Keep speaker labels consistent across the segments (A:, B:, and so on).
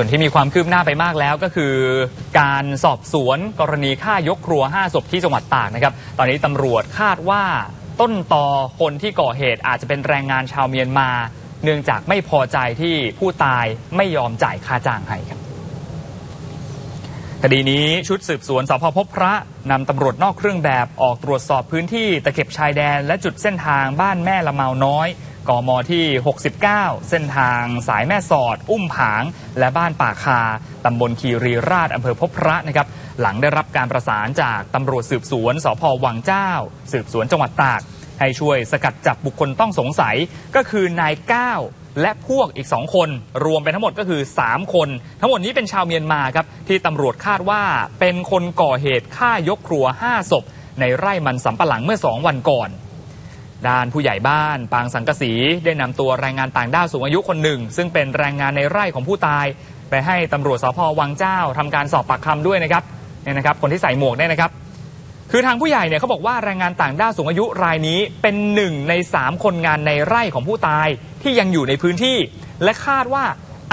A: ส่วนที่มีความคืบหน้าไปมากแล้วก็คือ การสอบสวนกรณีฆ่ายกครัว 5 ศพที่จังหวัดตากนะครับ ตอนนี้ตำรวจคาดว่าต้นตอคนที่ก่อเหตุอาจจะเป็นแรงงานชาวเมียนมา เนื่องจากไม่พอใจที่ผู้ตายไม่ยอมจ่ายค่าจ้างให้ครับคดีนี้ชุดสืบสวนสพพบพระนำตำรวจนอกเครื่องแบบออกตรวจสอบพื้นที่ตะเข็บชายแดน และจุดเส้นทางบ้านแม่ละเมาน้อย กมที่ 69 เส้นทางสายแม่สอด อุ้มผาง และบ้านป่าคา ตำบลคีรีราชอำเภอพบพระนะครับ หลังได้รับการประสานจากตำรวจสืบสวนสพวังเจ้า สืบสวนจังหวัดตาก ให้ช่วยสกัดจับบุคคลต้องสงสัยก็คือนายก้าวและพวกอีก 2 คน รวมเป็นทั้งหมดก็คือ 3 คน ทั้งหมดนี้เป็นชาวเมียนมาครับ ที่ตำรวจคาดว่าเป็นคนก่อเหตุฆ่ายกครัว 5 ศพ ในไร่มันสำปะหลังเมื่อ 2 วันก่อน ด้านผู้ใหญ่บ้าน ปางสังกะสีได้นำตัวแรงงานต่างด้าวสูงอายุคนหนึ่ง ซึ่งเป็นแรงงานในไร่ของผู้ตาย ไปให้ตำรวจสพวังเจ้าทำการสอบปากคำด้วยนะครับเนี่ยนะครับ คนที่ใส่หมวกเนี่ยนะครับ คือทางผู้ใหญ่เนี่ยเขาบอกว่าแรงงานต่างด้าวสูงอายุรายนี้เป็นหนึ่งในสามคนงานในไร่ของผู้ตายที่ยังอยู่ในพื้นที่ และคาดว่า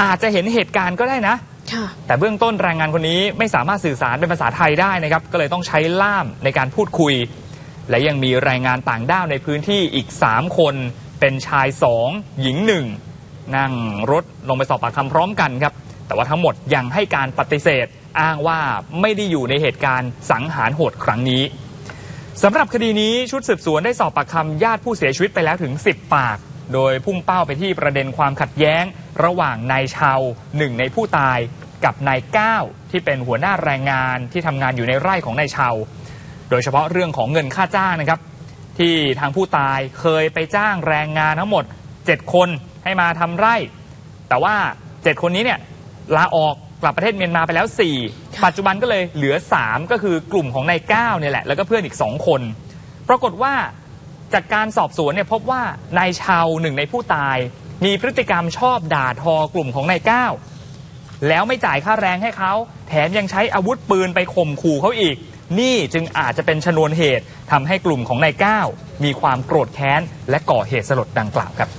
A: อาจจะเห็นเหตุการณ์ก็ได้นะ
B: ค่ะ
A: แต่เบื้องต้นแรงงานคนนี้ไม่สามารถสื่อสารเป็นภาษาไทยได้นะครับ ก็เลยต้องใช้ล่ามในการพูดคุย และยังมีแรงงานต่างด้าวในพื้นที่อีก 3 คนเป็นชาย 2 หญิง 1 นั่งรถลงไปสอบปากคำพร้อมกันครับ แต่ว่าทั้งหมดยังให้การปฏิเสธ อ้างว่าไม่ได้อยู่ในเหตุการณ์สังหารโหดครั้งนี้สำหรับคดีนี้ชุดสืบสวนได้สอบปากคำญาติผู้เสียชีวิตไปแล้วถึง 10 ปาก โดยพุ่งเป้าไปที่ประเด็นความขัดแย้ง ระหว่างนายชาวหนึ่งในผู้ตายกับนายก้าวที่เป็นหัวหน้าแรงงานที่ทำงานอยู่ในไร่ของนายชาว โดยเฉพาะเรื่องของเงินค่าจ้างนะครับ ที่ทางผู้ตายเคยไปจ้างแรงงานทั้งหมด 7 คนให้มาทำไร่ แต่ว่า 7 คนนี้เนี่ยลาออกกลับประเทศเมียนมาไปแล้ว 4 ปัจจุบันก็เลยเหลือ 3 ก็คือกลุ่มของนายก้าวเนี่ยแหละ แล้วก็เพื่อนอีก 2 คน ปรากฏว่าจากการสอบสวนเนี่ยพบว่านายชาวหนึ่งในผู้ตาย มีพฤติกรรมชอบด่าทอกลุ่มของนายก้าวแล้วไม่จ่ายค่าแรงให้เขา แถมยังใช้อาวุธปืนไปข่มขู่เขาอีก นี่จึงอาจจะเป็นชนวนเหตุทำให้กลุ่มของนายก้าวมีความโกรธแค้นและก่อเหตุสลดดังกล่าวครับ